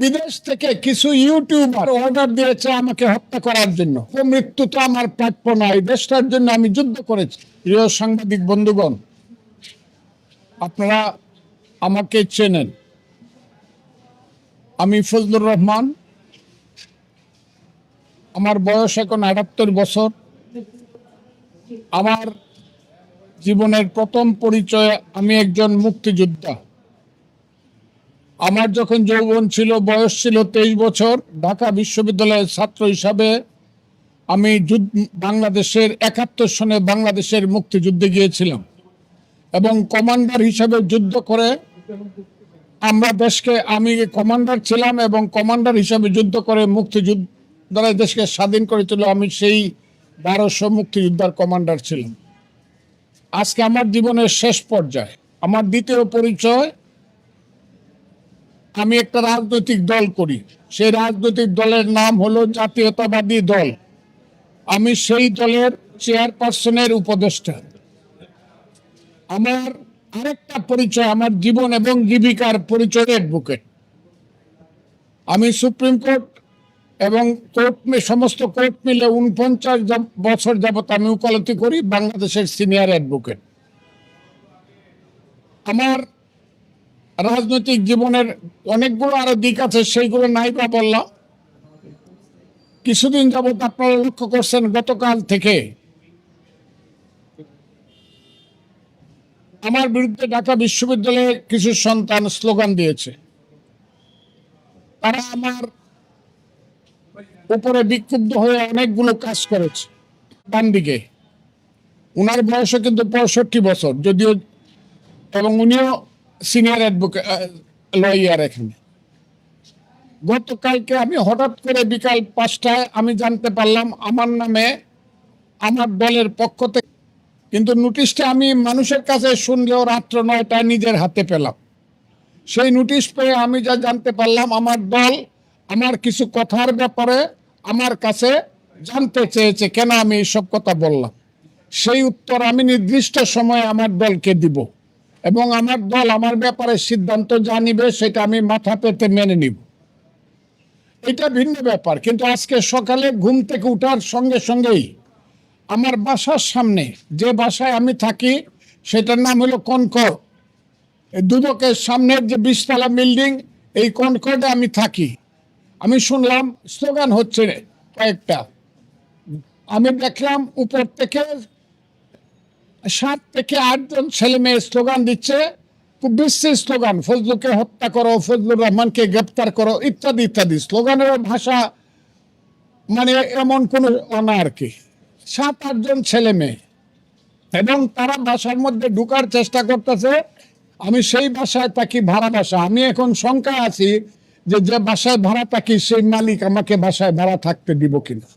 বিদেশ থেকে কিছু ইউটিউবার অর্ডার দিয়েছে আমাকে হত্যা করার জন্য। ও মৃত্যু তো আমার প্রাপ্য নয়। দেশটার জন্য আমি যুদ্ধ করেছি। প্রিয় সাংবাদিক বন্ধুগণ, আপনারা আমাকে চেনেন। আমি ফজলুর রহমান। আমার বয়স এখন আটাত্তর বছর। আমার জীবনের প্রথম পরিচয় আমি একজন মুক্তিযোদ্ধা। আমার যখন যৌবন ছিল, বয়স ছিল তেইশ বছর, ঢাকা বিশ্ববিদ্যালয়ের ছাত্র হিসাবে আমি যুদ্ধ, বাংলাদেশের একাত্তর সনে বাংলাদেশের মুক্তিযুদ্ধে গিয়েছিলাম এবং কমান্ডার হিসাবে যুদ্ধ করে আমরা দেশকে, আমি কমান্ডার ছিলাম এবং কমান্ডার হিসাবে যুদ্ধ করে মুক্তিযুদ্ধ দেশকে স্বাধীন করেছিল আমি সেই বারোশো মুক্তিযোদ্ধার কমান্ডার ছিলাম। আজকে আমার জীবনের শেষ পর্যায়ে, আমার দ্বিতীয় পরিচয় আমি একটা রাজনৈতিক দল করি। সেই রাজনৈতিক দলের নাম হলো জাতীয়তাবাদী দল। আমি সেই দলের চেয়ারপারসনের উপদেষ্টা। আমার আরেকটা পরিচয়, আমার জীবন এবং জীবিকার পরিচয় অ্যাডভোকেট। আমি সুপ্রিম কোর্ট এবং কোর্ট সমস্ত কোর্ট মিলে উনপঞ্চাশ বছর যাবত আমি উকালতি করি বাংলাদেশের সিনিয়র অ্যাডভোকেট। আমার রাজনৈতিক জীবনের অনেকগুলো আরও দিক আছে, সেইগুলো নাই বা বললাম। কিছুদিন যাবত আপনারা লক্ষ্য করছেন, গতকাল থেকে আমার বিরুদ্ধে ঢাকা বিশ্ববিদ্যালয়ে কিছু সন্তান স্লোগান দিয়েছে। তারা আমার উপরে বিক্ষুব্ধ হয়ে অনেকগুলো কাজ করেছে। ডান দিকে। উনার বয়সও কিন্তু পঁয়ষট্টি বছর, যদিও এবং উনিও সিনিয়র লয়ার এখানে। গতকালকে আমি হঠাৎ করে বিকাল পাঁচটায় আমি জানতে পারলাম, আমার নামে আমার দলের পক্ষ থেকে, কিন্তু নোটিশটা আমি মানুষের কাছে শুনলেও রাত্র নয়টায় নিজের হাতে পেলাম। সেই নোটিশ পেয়ে আমি যা জানতে পারলাম, আমার দল আমার কিছু কথার ব্যাপারে আমার কাছে জানতে চেয়েছে, কেন আমি এইসব কথা বললাম? সেই উত্তর আমি নির্দিষ্ট সময়ে আমার দলকে দিব। এবং আমার দল আমার ব্যাপারে সিদ্ধান্ত যা নিবে সেটা আমি মাথা পেতে মেনে নিব। এটা ভিন্ন ব্যাপার, কিন্তু আজকে সকালে ঘুম থেকে উঠার সঙ্গে সঙ্গেই আমার বাসার সামনে যে বাসায় আমি থাকি সেটার নাম হলো কনকর দুদকের সামনের যে বিশতলা বিল্ডিং, এই কনকর্ডে আমি থাকি। আমি শুনলাম স্লোগান হচ্ছে কয়েকটা। আমি দেখলাম উপর থেকে সাত থেকে আটজন ছেলে মেয়ে স্লোগান দিচ্ছে বিশ্রী স্লোগান, ফজলুকে হত্যা করো, ফজলুর রহমানকে গ্রেপ্তার করো, ইত্যাদি ইত্যাদি। স্লোগানের ভাষা মানে এমন কোনো অনা আর কি। সাত, আটজন ছেলে মেয়ে। এবং তারা ভাষার মধ্যে ঢুকার চেষ্টা করতেছে, আমি সেই ভাষায় থাকি, ভাড়া বাসা আমি এখন শঙ্কায় আছি যে যে বাসায় ভাড়া থাকি, সেই মালিক আমাকে বাসায় ভাড়া থাকতে দিব কিনা।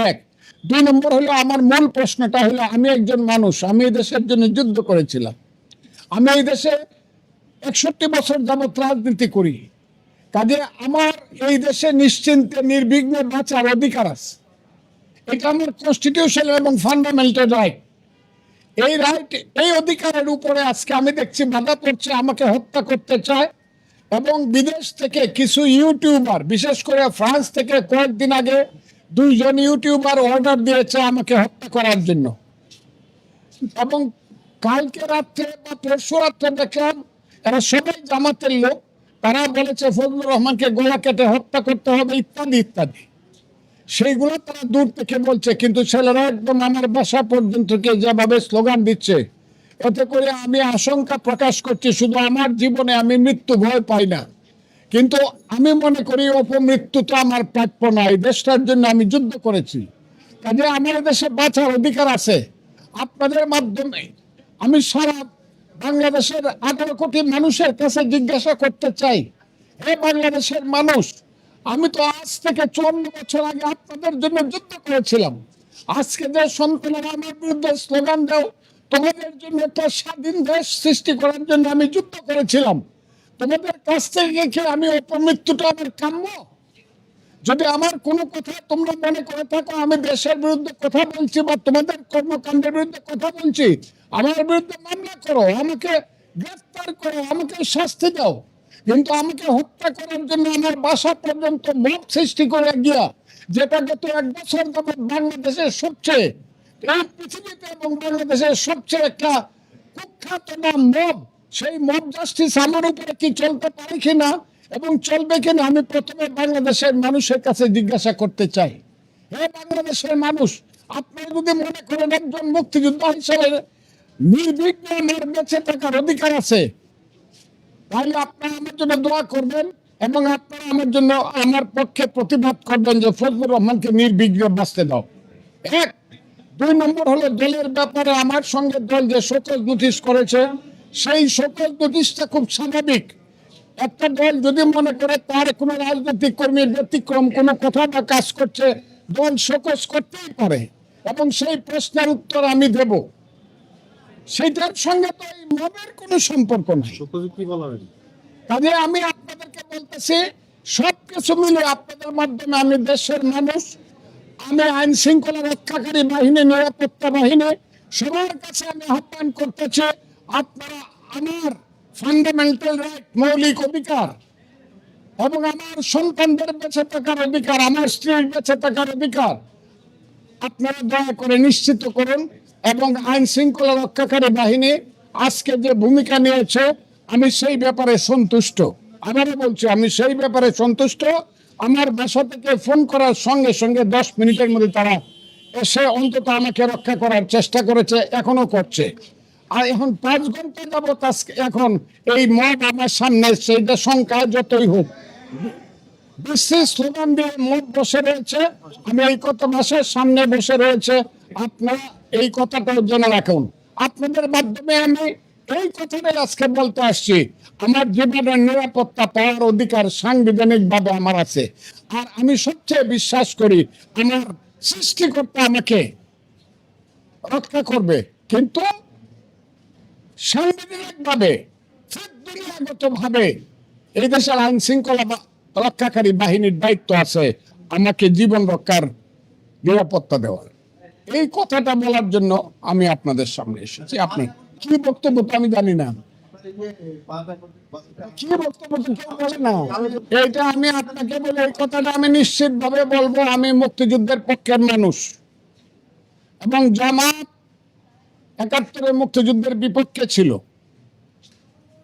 এক দুই নম্বর হলো, আমার মূল প্রশ্নটা হলো, আমি একজন মানুষ, আমি এই দেশের জন্য যুদ্ধ করেছিলাম। আমি এই দেশে একষট্টি বছর যাবৎ রাজনীতি করি। কাজে আমার এই দেশে নিশ্চিন্তে, নির্বিঘ্নে বাঁচার অধিকার আছে। এটা আমার কনস্টিটিউশন এবং ফান্ডামেন্টাল রাইট এই রাইট এই অধিকারের উপরে আজকে আমি দেখছি বাধা পড়ছে, আমাকে হত্যা করতে চায় এবং বিদেশ থেকে কিছু ইউটিউবার বিশেষ করে ফ্রান্স থেকে কয়েকদিন আগে দুইজন ইউটিউবার অর্ডার দিয়েছে আমাকে হত্যা করার জন্য। এবং কালকে রাত্রে বা পরশু রাত্রে দেখলাম, এরা সবাই জামাতের লোক, তারা বলেছে, ফজলুর রহমানকে গলা কেটে হত্যা করতে হবে, ইত্যাদি ইত্যাদি। সেইগুলো তারা দূর থেকে বলছে, কিন্তু ছেলেরা একদম আমার বাসা পর্যন্ত গিয়ে যেভাবে স্লোগান দিচ্ছে, এতে করে আমি আশঙ্কা প্রকাশ করছি, শুধু আমার জীবনে আমি মৃত্যু ভয় পাই না। কিন্তু আমি মনে করি অপমৃত্যু তো আমার প্রাপ্য নয়। দেশটার জন্য আমি যুদ্ধ করেছি। কাজে আমার দেশে বাঁচার অধিকার আছে। আপনাদের মাধ্যমে আমি সারা বাংলাদেশের আঠারো কোটি মানুষের কাছে জিজ্ঞাসা করতে চাই, হে বাংলাদেশের মানুষ, আমি তো আজ থেকে চুয়ান্ন বছর আগে আপনাদের জন্য যুদ্ধ করেছিলাম। আজকে যে সন্তানেরা আমার বিরুদ্ধে স্লোগান দাও, তোমাদের জন্য একটা স্বাধীন দেশ সৃষ্টি করার জন্য আমি যুদ্ধ করেছিলাম। তোমাদের কাছ থেকে কি আমি অপমৃত্যুটা আমার কাম্য? যদি আমার কোনো কথা তোমরা মনে করে থাকো, আমি দেশের বিরুদ্ধে কথা বলছি বা তোমাদের কর্মকাণ্ডের বিরুদ্ধে কথা বলছি, আমার বিরুদ্ধে মামলা করো, আমাকে গ্রেফতার করো, আমাকে শাস্তি দাও। কিন্তু আমাকে হত্যা করার জন্য আমার বাসা পর্যন্ত মব সৃষ্টি করে গিয়া, যেটা গত এক বছর যাবৎ বাংলাদেশের সবচেয়ে পৃথিবীতে এবং বাংলাদেশের সবচেয়ে একটা কুখ্যাত নাম মব সেই মব জাস্টিস আমার উপরে কি চলতে পারে কিনা এবং চলবে কিনা আমি প্রথমে বাংলাদেশের মানুষের কাছে জিজ্ঞাসা করতে চাই। হে বাংলাদেশের মানুষ, আপনারা যদি মনে করেন একজন মুক্তিযোদ্ধা হিসেবে নির্বিঘ্নে আমার বেঁচে থাকার অধিকার আছে, তাহলে আপনারা আমার জন্য দোয়া করবেন এবং আপনারা আমার জন্য আমার পক্ষে প্রতিবাদ করবেন যে ফজলুর রহমানকে নির্বিঘ্নে বাঁচতে দাও। এক, দুই নম্বর হলো দলের ব্যাপারে আমার সঙ্গে দল যে শোকজ নোটিশ করেছে সেই শোকজ নোটিশটা খুব স্বাভাবিক। একটা দল যদি মনে করে তার কোনো রাজনৈতিক কর্মীর ব্যতিক্রম কোনো কথা বা কাজ করছে দল শোকজ করতেই পারে। এবং সেই প্রশ্নের উত্তর আমি দেব। সেইটার সঙ্গে তো এই মবের কোনো সম্পর্ক নাই। কাজে আমি আপনাদেরকে বলতেছি সব কিছু মিলে আপনাদের মাধ্যমে আমি দেশের মানুষ আমি আইন শৃঙ্খলা রক্ষাকারী বাহিনী নিরাপত্তা বাহিনী সবার কাছে আমি আহ্বান করতেছি আপনারা আমার ফান্ডামেন্টাল রাইট মৌলিক অধিকার এবং আমার সন্তানদের বেঁচে থাকার অধিকার, আমার স্ত্রীর বেঁচে থাকার অধিকার, আপনারা দয়া করে নিশ্চিত করুন এবং আইন শৃঙ্খলা রক্ষাকারী বাহিনী আজকে যে ভূমিকা নিয়েছে, আমি সেই ব্যাপারে সন্তুষ্ট। আবারও বলছি, আমি সেই ব্যাপারে সন্তুষ্ট। আমার বাসা থেকে ফোন করার সঙ্গে সঙ্গে দশ মিনিটের মধ্যে তারা এসে অন্তত আমাকে রক্ষা করার চেষ্টা করেছে, এখনও করছে। আর এখন পাঁচ ঘণ্টা যাবত আজকে এখন এই মদ আমার সামনে সেইটা সংখ্যা যতই হোক। বিশ্বের স্লোগান দিয়ে বসে রয়েছে। আমি এই মাসের সামনে বসে রয়েছে, আপনারা এই কথাটাও জেনে রাখুন। আপনাদের মাধ্যমে আমি এই কথাটাই আজকে বলতে আসছি। আমার জীবনের নিরাপত্তা পাওয়ার অধিকার সাংবিধানিক ভাবে আমার আছে। আর আমি সবচেয়ে বিশ্বাস করি, আমার সৃষ্টিকর্তা আমাকে রক্ষা করবে। কিন্তু সাংবিধানিক ভাবে এই দেশের আইন শৃঙ্খলা রক্ষাকারী বাহিনীর দায়িত্ব আছে, আমাকে জীবন রক্ষার নিরাপত্তা দেওয়ার। এই কথাটা বলার জন্য আমি আপনাদের সামনে এসেছি। আপনি কি বক্তব্য তো আমি জানি না। কি বক্তব্য বলে আমি আপনাকে বলে এই কথাটা আমি নিশ্চিত ভাবে বলব। আমি মুক্তিযুদ্ধের পক্ষের মানুষ। এবং জামাত একাত্তরের মুক্তিযুদ্ধের বিপক্ষে ছিল।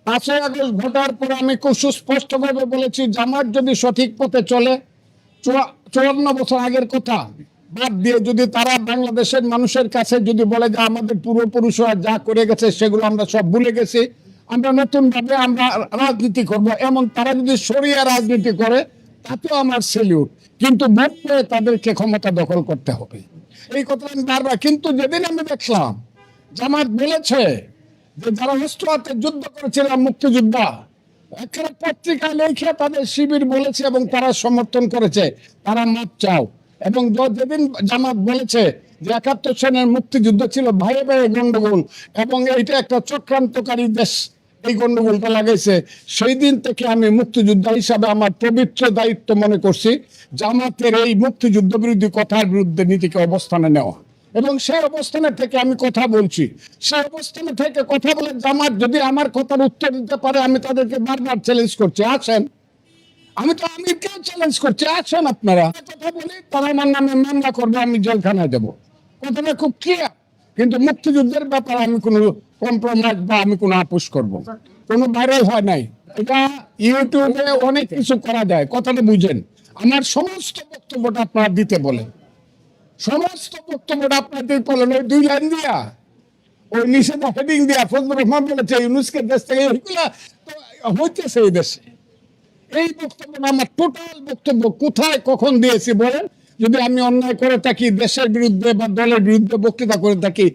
পাঁচই আগস্ট ঘটার পর আমি খুব সুস্পষ্টভাবে বলেছি, জামাত যদি সঠিক পথে চলে চুয়ান্ন বছর আগের কথা। বাদ দিয়ে যদি তারা বাংলাদেশের মানুষের কাছে যদি বলে যে আমাদের পূর্বপুরুষরা যা করে গেছে সেগুলো আমরা সব ভুলে গেছি, আমরা নতুন ভাবে আমরা রাজনীতি করব। এমন তারা যদি সরিয়া রাজনীতি করে, তাতেও আমার সেলিউট কিন্তু ভোট পেয়ে তাদেরকে ক্ষমতা দখল করতে হবে। এই কথা আমি বারবার কিন্তু যেদিন আমি দেখলাম জামাত বলেছে যে যারা অস্ত্র হাতে যুদ্ধ করেছিলাম মুক্তিযোদ্ধা একটা পত্রিকা লেখে তাদের শিবির বলেছে এবং তারা সমর্থন করেছে, তারা মাপ চাও। এবং যেদিন জামাত বলেছে যে একাত্তর সনের মুক্তিযুদ্ধ ছিল ভাইয়ে ভাইয়ে গন্ডগোল এবং এইটা একটা চক্রান্তকারী দেশ, এই গন্ডগোলটা লাগাইছে। সেই দিন থেকে আমি মুক্তিযোদ্ধা হিসাবে আমার পবিত্র দায়িত্ব মনে করছি, জামাতের এই মুক্তিযুদ্ধ বিরোধী কথার বিরুদ্ধে নীতিকে অবস্থানে নেওয়া। এবং সেই অবস্থানে থেকে আমি কথা বলছি। সেই অবস্থানে থেকে কথা বলে জামাত যদি আমার কথার উত্তর দিতে পারে, আমি তাদেরকে বারবার চ্যালেঞ্জ করছি। আসেন। আমি তো আমিরকেও চ্যালেঞ্জ করছি। আসেন আপনারা। কথা বলি তারা আমার নামে মামলা করবে, আমি জেলখানায় দেবো। কথাটা খুব ক্লিয়ার কিন্তু মুক্তিযুদ্ধের ব্যাপারে আমি কোনো কম্প্রোমাইজ বা আমি কোনো আপোষ করব কোনো ভাইরাল হয় নাই। এটা ইউটিউবে অনেক কিছু করা যায়। কথাটা বুঝেন। আমার সমস্ত বক্তব্যটা আপনারা দিতে বলেন। সমস্ত বক্তব্যটা আপনাদের কলমে ওই দুই লাইন দিয়া। ওই নিষেধা হেডিং দিয়া ফজলুর রহমান বলেছে, ইউনুসকে দেশ থেকে ওইগুলা হইতেছে এই দেশে। এই বক্তব্য আমার টোটাল বক্তব্য কোথায়, কখন দিয়েছি বলেন? যদি আমি অন্যায় করে থাকি দেশের বিরুদ্ধে বা দলের বিরুদ্ধে বক্তৃতা করে থাকি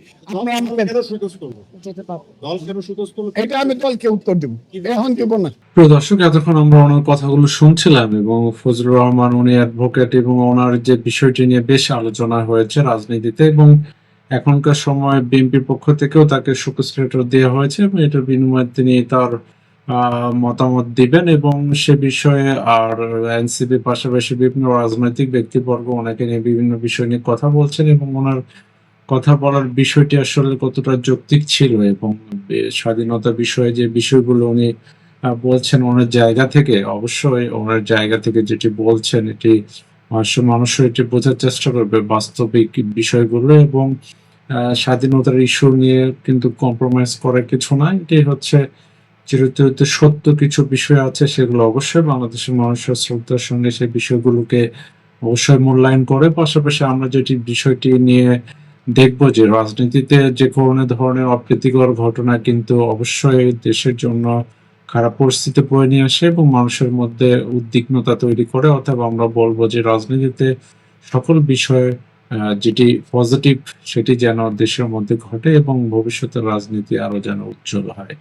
এটা আমি দলকে উত্তর দেবো। এখন দেব না। প্রিয় দর্শক এতক্ষণ আমরা ওনার কথাগুলো শুনছিলাম এবং ফজলুর রহমান উনি অ্যাডভোকেট এবং ওনার যে বিষয়টি নিয়ে বেশ আলোচনা হয়েছে রাজনীতিতে এবং এখনকার সময় বিএনপির পক্ষ থেকেও তাকে লেটার দেওয়া হয়েছে এবং এটার বিনিময়ে তিনি তার মতামত দিবেন এবং সে বিষয়ে আর এনসিপির পাশাপাশি বিভিন্ন রাজনৈতিক ব্যক্তিবর্গ ওনাকে নিয়ে বিভিন্ন বিষয় নিয়ে কথা বলছেন এবং ওনার কথা বলার বিষয়টি আসলে কতটা যৌক্তিক ছিল এবং স্বাধীনতা বিষয়ে যে বিষয়গুলো উনি বলছেন ওনার জায়গা থেকে, অবশ্যই ওনার জায়গা থেকে যেটি বলছেন এটি মানুষ এটি বোঝার চেষ্টা করবে বাস্তবিক বিষয়গুলো এবং স্বাধীনতার ইস্যু নিয়ে কিন্তু কম্প্রোমাইজ করার কিছু না এটি হচ্ছে চিরচরিত সত্য কিছু বিষয় আছে, সেগুলো অবশ্যই বাংলাদেশের মানুষের শ্রদ্ধার সঙ্গে সেই বিষয়গুলোকে অবশ্যই মূল্যায়ন করে। পাশাপাশি আমরা যেটি বিষয়টি নিয়ে দেখব যে রাজনীতিতে যে কোনো ধরনের অপ্রীতিকর ঘটনা কিন্তু অবশ্যই দেশের জন্য খারাপ পরিস্থিতি বয়ে নিয়ে আসে এবং মানুষের মধ্যে উদ্বিগ্নতা তৈরি করে। অথবা আমরা বলব যে রাজনীতিতে সকল বিষয়ে যেটি পজিটিভ সেটি যেন দেশের মধ্যে ঘটে এবং ভবিষ্যতের রাজনীতি আরও যেন উজ্জ্বল হয়।